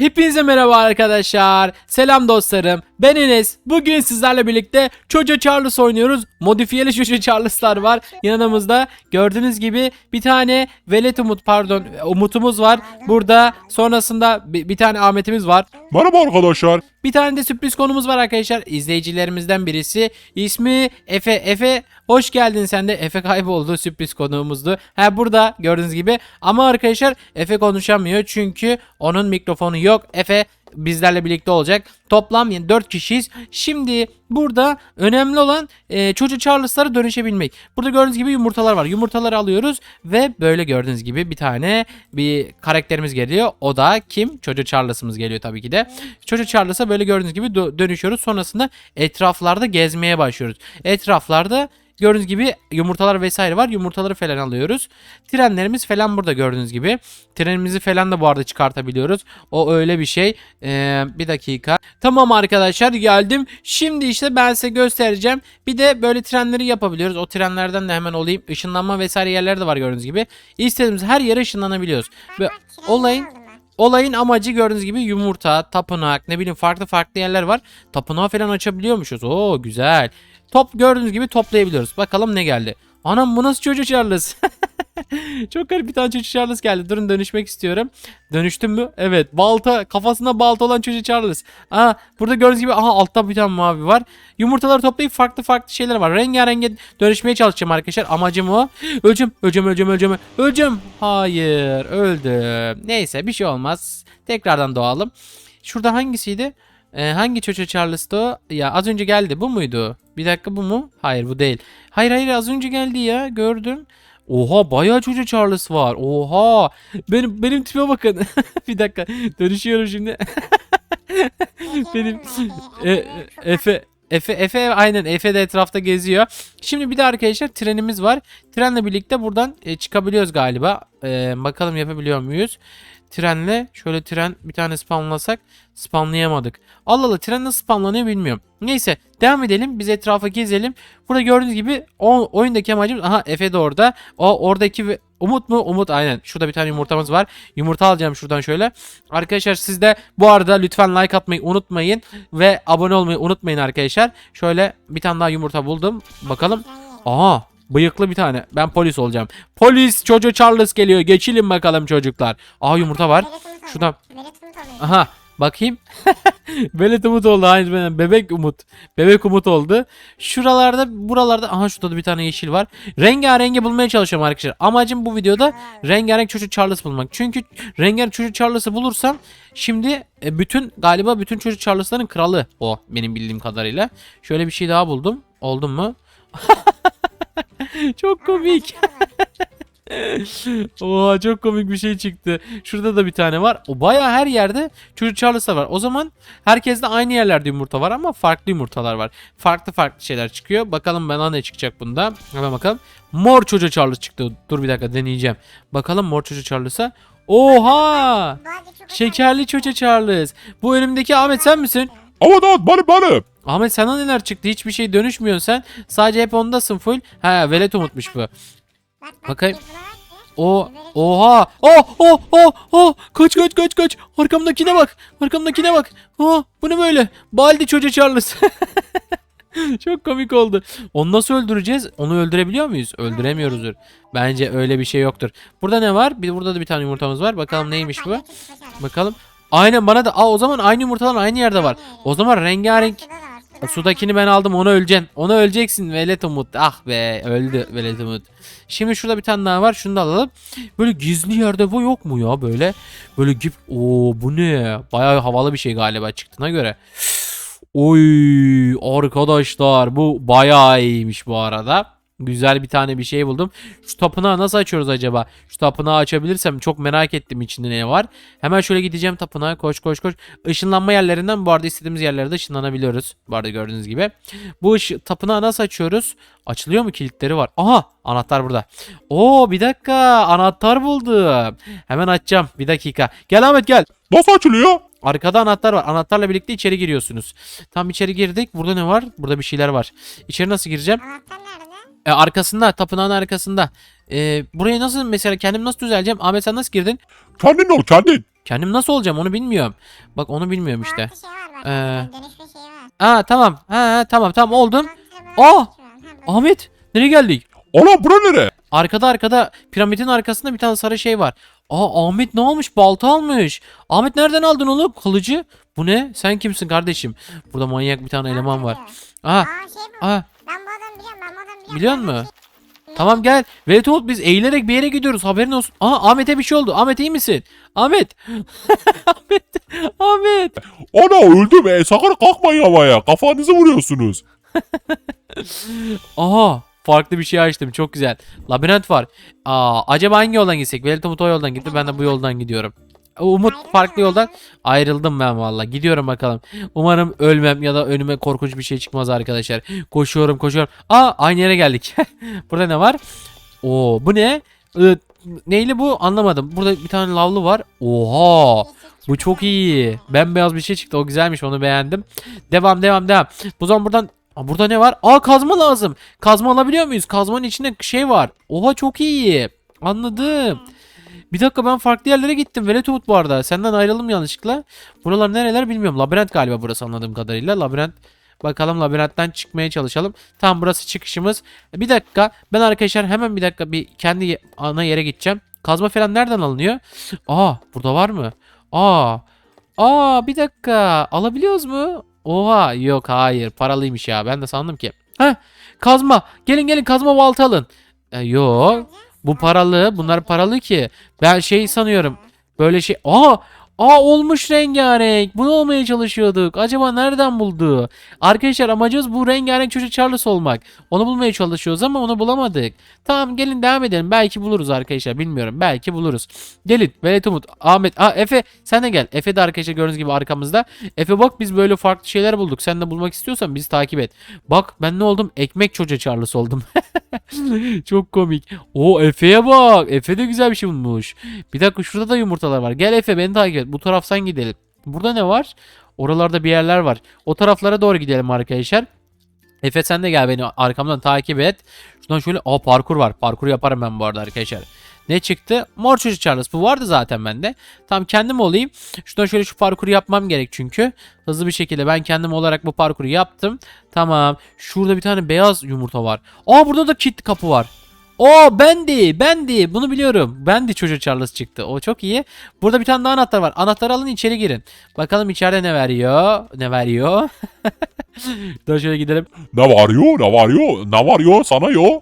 Hepinize merhaba arkadaşlar. Selam dostlarım. Ben Enes. Bugün sizlerle birlikte Çocuğu Charles oynuyoruz. Modifiyeli Çocuğu Charles'lar var. Yanımızda gördüğünüz gibi bir tane Velet Umut pardon Umut'umuz var. Burada sonrasında bir, bir tane Ahmet'imiz var. Merhaba arkadaşlar. Bir tane de sürpriz konumuz var arkadaşlar. İzleyicilerimizden birisi. İsmi Efe. Efe hoş geldin sen de. Efe kayboldu. Sürpriz konuğumuzdu. Ha burada gördüğünüz gibi. Ama arkadaşlar Efe konuşamıyor. Çünkü onun mikrofonu yok. Efe bizlerle birlikte olacak. Toplam yani 4 kişiyiz. Şimdi burada önemli olan e, çocuk Charles'lara dönüşebilmek. Burada gördüğünüz gibi yumurtalar var. Yumurtaları alıyoruz ve böyle gördüğünüz gibi bir tane bir karakterimiz geliyor. O da kim? Çocuk Charles'ımız geliyor tabii ki de. Çocuk Charles'a böyle gördüğünüz gibi dö- dönüşüyoruz. Sonrasında etraflarda gezmeye başlıyoruz. Etraflarda Gördüğünüz gibi yumurtalar vesaire var. Yumurtaları falan alıyoruz. Trenlerimiz falan burada gördüğünüz gibi. Trenimizi falan da bu arada çıkartabiliyoruz. O öyle bir şey. Ee, bir dakika. Tamam arkadaşlar geldim. Şimdi işte ben size göstereceğim. Bir de böyle trenleri yapabiliyoruz. O trenlerden de hemen olayım. Işınlanma vesaire yerleri de var gördüğünüz gibi. İstediğimiz her yere ışınlanabiliyoruz. Ve olayın Olayın amacı gördüğünüz gibi yumurta, tapınak, ne bileyim farklı farklı yerler var. Tapınağı falan açabiliyormuşuz. Oo güzel. Top gördüğünüz gibi toplayabiliyoruz. Bakalım ne geldi. Anam bu nasıl çocuk Charles? Çok garip bir tane çocuk Charles geldi. Durun dönüşmek istiyorum. Dönüştüm mü? Evet. Balta kafasında balta olan çocuk Charles. Aa burada gördüğünüz gibi aha altta bir tane mavi var. Yumurtaları toplayıp farklı farklı şeyler var. Rengarenk dönüşmeye çalışacağım arkadaşlar. Amacım o. Öleceğim, öleceğim, öleceğim, öleceğim. Öleceğim. Hayır, öldüm. Neyse bir şey olmaz. Tekrardan doğalım. Şurada hangisiydi? Ee, hangi çocuk Charles'tı? Ya az önce geldi. Bu muydu? Bir dakika bu mu? Hayır bu değil. Hayır hayır az önce geldi ya. Gördüm. Oha bayağı çocuk Charles var. Oha. Benim benim tipe bakın. bir dakika. Dönüşüyorum şimdi. benim e, Efe Efe Efe aynen Efe de etrafta geziyor. Şimdi bir de arkadaşlar trenimiz var. Trenle birlikte buradan e, çıkabiliyoruz galiba. E, bakalım yapabiliyor muyuz? Trenle şöyle tren bir tane spamlasak spamlayamadık. Allah Allah tren nasıl spamlanıyor bilmiyorum. Neyse devam edelim biz etrafa gezelim. Burada gördüğünüz gibi o, oyundaki amacımız aha Efe de orada. O oradaki Umut mu? Umut aynen. Şurada bir tane yumurtamız var. Yumurta alacağım şuradan şöyle. Arkadaşlar siz de bu arada lütfen like atmayı unutmayın. Ve abone olmayı unutmayın arkadaşlar. Şöyle bir tane daha yumurta buldum. Bakalım. Aha bıyıklı bir tane. Ben polis olacağım. Polis çocuğu Charles geliyor. Geçilin bakalım çocuklar. Aa yumurta var. Şuradan. Aha bakayım. Velet Umut oldu aynı benim. Bebek Umut. Bebek Umut oldu. Şuralarda buralarda aha şurada da bir tane yeşil var. Rengarengi bulmaya çalışıyorum arkadaşlar. Amacım bu videoda rengarenk çocuk Charles bulmak. Çünkü rengarenk çocuk Charles'ı bulursam şimdi e, bütün galiba bütün çocuk Charles'ların kralı o benim bildiğim kadarıyla. Şöyle bir şey daha buldum. Oldum mu? Çok komik. Oha çok komik bir şey çıktı. Şurada da bir tane var. O baya her yerde çocuk Charles'ta var. O zaman herkeste aynı yerlerde yumurta var ama farklı yumurtalar var. Farklı farklı şeyler çıkıyor. Bakalım bana ne çıkacak bunda. Hemen bakalım. Mor çocuk Charles çıktı. Dur bir dakika deneyeceğim. Bakalım mor çocuk Charles'a. Oha! Şekerli çocuk Charles. Bu önümdeki Ahmet sen misin? Evet evet benim benim. Ahmet sana neler çıktı? Hiçbir şey dönüşmüyorsun sen. Sadece hep ondasın full. Ha velet unutmuş bu. Bakayım. O oha. Oh oh oh oh. Kaç kaç kaç kaç. Arkamdakine bak. Arkamdakine bak. Oh bu ne böyle? Baldi çocuğu Charles. Çok komik oldu. Onu nasıl öldüreceğiz? Onu öldürebiliyor muyuz? Öldüremiyoruzdur. Bence öyle bir şey yoktur. Burada ne var? Bir burada da bir tane yumurtamız var. Bakalım neymiş bu? Bakalım. Aynen bana da. Aa o zaman aynı yumurtalar aynı yerde var. O zaman rengarenk. Sudakini ben aldım onu öleceksin. Onu öleceksin Velet Umut. Ah be öldü Velet Umut. Şimdi şurada bir tane daha var. Şunu da alalım. Böyle gizli yerde bu yok mu ya böyle? Böyle gip. Oo bu ne? Bayağı havalı bir şey galiba çıktığına göre. Oy arkadaşlar bu bayağı iyiymiş bu arada. Güzel bir tane bir şey buldum. Şu tapınağı nasıl açıyoruz acaba? Şu tapınağı açabilirsem çok merak ettim içinde ne var. Hemen şöyle gideceğim tapınağa koş koş koş. Işınlanma yerlerinden bu arada istediğimiz yerlerde ışınlanabiliyoruz. Bu arada gördüğünüz gibi. Bu ışı, tapınağı nasıl açıyoruz? Açılıyor mu kilitleri var? Aha anahtar burada. Oo bir dakika anahtar buldum. Hemen açacağım bir dakika. Gel Ahmet gel. Nasıl açılıyor? Arkada anahtar var. Anahtarla birlikte içeri giriyorsunuz. Tam içeri girdik. Burada ne var? Burada bir şeyler var. İçeri nasıl gireceğim? Anahtar? E, arkasında, tapınağın arkasında. Ee, buraya nasıl mesela kendim nasıl düzeleceğim? Ahmet sen nasıl girdin? Kendin ol kendin. Kendim nasıl olacağım onu bilmiyorum. Bak onu bilmiyorum işte. Şey. Ee, Dönüşme şeyi var. Aa tamam. Ha, ha tamam tamam oldum. Aa! Ahmet nereye geldik? Ana bura nere? Arkada arkada piramidin arkasında bir tane sarı şey var. Aa Ahmet ne almış? Balta almış. Ahmet nereden aldın onu? Kılıcı. Bu ne? Sen kimsin kardeşim? Burada manyak bir tane eleman var. Aa şey bu. Aha. Ben bu adamı biliyorum. Biliyor musun? Tamam gel. Umut biz eğilerek bir yere gidiyoruz. Haberin olsun. Aa Ahmet'e bir şey oldu. Ahmet iyi misin? Ahmet. Ahmet. Ahmet. Ana öldüm e sakın kalkmayın havaya. Kafanızı vuruyorsunuz. Aha. Farklı bir şey açtım. Çok güzel. Labirent var. Aa, acaba hangi yoldan gitsek? Umut o yoldan gitti. Ben de bu yoldan gidiyorum. Umut farklı yoldan. Ayrıldım ben valla. Gidiyorum bakalım. Umarım ölmem ya da önüme korkunç bir şey çıkmaz arkadaşlar. Koşuyorum koşuyorum. Aa aynı yere geldik. Burada ne var? Oo bu ne? Ee, neyli bu? Anlamadım. Burada bir tane lavlı var. Oha. Bu çok iyi. Bembeyaz bir şey çıktı. O güzelmiş. Onu beğendim. Devam devam devam. Bu zaman buradan Aa, burada ne var? Aa kazma lazım. Kazma alabiliyor muyuz? Kazmanın içinde şey var. Oha çok iyi. Anladım. Bir dakika ben farklı yerlere gittim. Velet Umut bu arada. Senden ayrıldım yanlışlıkla. Buralar nereler bilmiyorum. Labirent galiba burası anladığım kadarıyla. Labirent. Bakalım labirentten çıkmaya çalışalım. Tam burası çıkışımız. Bir dakika. Ben arkadaşlar hemen bir dakika bir kendi ana yere gideceğim. Kazma falan nereden alınıyor? Aa burada var mı? Aa. Aa bir dakika. Alabiliyoruz mu? Oha yok hayır paralıymış ya. Ben de sandım ki. Heh kazma. Gelin gelin kazma balta alın. E, yok. Bu paralı. Bunlar paralı ki. Ben şey sanıyorum. Böyle şey. Aa! Aa olmuş rengarenk. Bunu olmaya çalışıyorduk. Acaba nereden buldu? Arkadaşlar amacımız bu rengarenk çocuk Charles olmak. Onu bulmaya çalışıyoruz ama onu bulamadık. Tamam gelin devam edelim. Belki buluruz arkadaşlar. Bilmiyorum. Belki buluruz. Gelin. Velet Umut. Ahmet. Aa Efe sen de gel. Efe de arkadaşlar gördüğünüz gibi arkamızda. Efe bak biz böyle farklı şeyler bulduk. Sen de bulmak istiyorsan bizi takip et. Bak ben ne oldum? Ekmek çocuğu Charles oldum. Çok komik. O Efe'ye bak. Efe de güzel bir şey bulmuş. Bir dakika şurada da yumurtalar var. Gel Efe beni takip et. Bu taraftan gidelim. Burada ne var? Oralarda bir yerler var. O taraflara doğru gidelim arkadaşlar. Efe sen de gel beni arkamdan takip et. Şuradan şöyle aa parkur var. Parkur yaparım ben bu arada arkadaşlar. Ne çıktı? Mor çocuk Charles. Bu vardı zaten bende. Tamam kendim olayım. Şuradan şöyle şu parkuru yapmam gerek çünkü. Hızlı bir şekilde ben kendim olarak bu parkuru yaptım. Tamam. Şurada bir tane beyaz yumurta var. Aa burada da kilitli kapı var. O bendi, bendi. Bunu biliyorum. Bendi çocuğu Charles çıktı. O çok iyi. Burada bir tane daha anahtar var. Anahtarı alın içeri girin. Bakalım içeride ne veriyor? Ne veriyor? Dur şöyle gidelim. Ne var yo ne var yo ne var yo sana yo.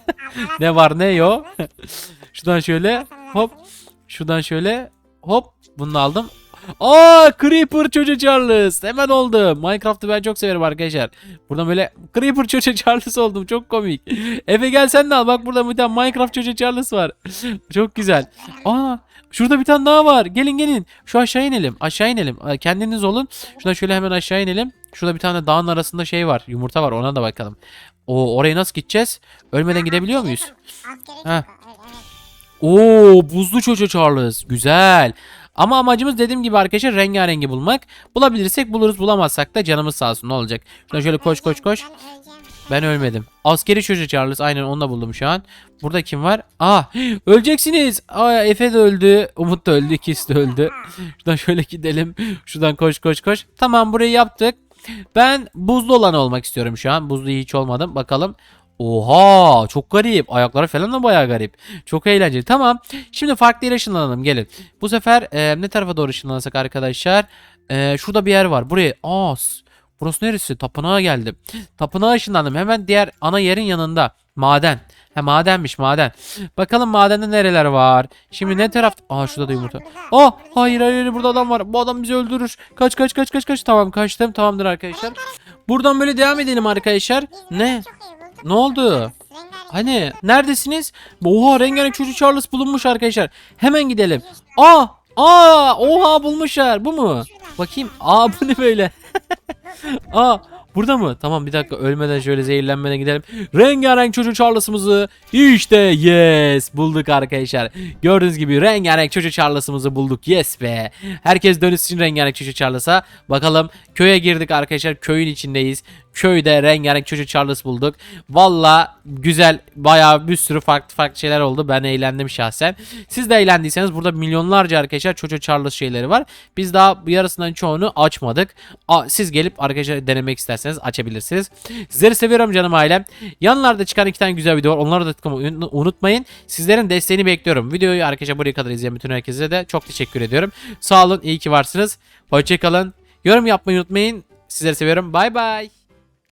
Ne var ne yok? Şuradan şöyle hop. Şuradan şöyle hop. Bunu aldım. Aa Creeper çocuğu Charles. Hemen oldu. Minecraft'ı ben çok severim arkadaşlar. Buradan böyle Creeper çocuğu Charles oldum. Çok komik. Efe gel sen de al. Bak burada bir tane Minecraft çocuğu Charles var. çok güzel. Aa şurada bir tane daha var. Gelin gelin. Şu aşağı inelim. Aşağı inelim. Aa, Kendiniz olun. Şuradan şöyle hemen aşağı inelim. Şurada bir tane dağın arasında şey var. Yumurta var. Ona da bakalım. O oraya nasıl gideceğiz? Ölmeden gidebiliyor muyuz? Ha. Oo buzlu çocuğu Charles. Güzel. Ama amacımız dediğim gibi arkadaşlar rengarengi bulmak. Bulabilirsek buluruz bulamazsak da canımız sağ olsun ne olacak. Şuradan şöyle koş koş koş. Ben ölmedim. Askeri çocuğu Charles aynen onu da buldum şu an. Burada kim var? Aa öleceksiniz. Aa Efe de öldü. Umut da öldü. İkisi de öldü. Şuradan şöyle gidelim. Şuradan koş koş koş. Tamam burayı yaptık. Ben buzlu olan olmak istiyorum şu an. Buzlu hiç olmadım. Bakalım. Oha çok garip. Ayakları falan da bayağı garip. Çok eğlenceli. Tamam. Şimdi farklı yere ışınlanalım. Gelin. Bu sefer e, ne tarafa doğru ışınlanırsak arkadaşlar. E, şurada bir yer var. Buraya. Aa Burası neresi? Tapınağa geldim. Tapınağa ışınlandım. Hemen diğer ana yerin yanında. Maden. He madenmiş maden. Bakalım madende nereler var. Şimdi ne taraf? Aa şurada da yumurta. Aa hayır hayır burada adam var. Bu adam bizi öldürür. Kaç kaç kaç kaç kaç. Tamam kaçtım. Tamamdır arkadaşlar. Buradan böyle devam edelim arkadaşlar. Ne? Ne oldu? Hani neredesiniz? Oha rengarenk çocuk Charles bulunmuş arkadaşlar. Hemen gidelim. Aa! Aa! Oha bulmuşlar. Bu mu? Bakayım. Aa bu ne böyle? Aa burada mı? Tamam bir dakika ölmeden şöyle zehirlenmeden gidelim. Rengarenk çocuk Charles'ımızı işte yes bulduk arkadaşlar. Gördüğünüz gibi rengarenk çocuk Charles'ımızı bulduk. Yes be. Herkes dönüşsün rengarenk çocuk Charles'a. Bakalım köye girdik arkadaşlar. Köyün içindeyiz. Köyde rengarenk çocuk Charles bulduk. Valla güzel bayağı bir sürü farklı farklı şeyler oldu. Ben eğlendim şahsen. Siz de eğlendiyseniz burada milyonlarca arkadaşlar çocuk Charles şeyleri var. Biz daha yarısından çoğunu açmadık. Siz gelip arkadaşlar denemek isterseniz açabilirsiniz. Sizleri seviyorum canım ailem. Yanlarda çıkan iki tane güzel video var. Onları da tıklamayı un- unutmayın. Sizlerin desteğini bekliyorum. Videoyu arkadaşlar buraya kadar izleyen bütün herkese de çok teşekkür ediyorum. Sağ olun. iyi ki varsınız. Hoşçakalın. Yorum yapmayı unutmayın. Sizleri seviyorum. Bay bay.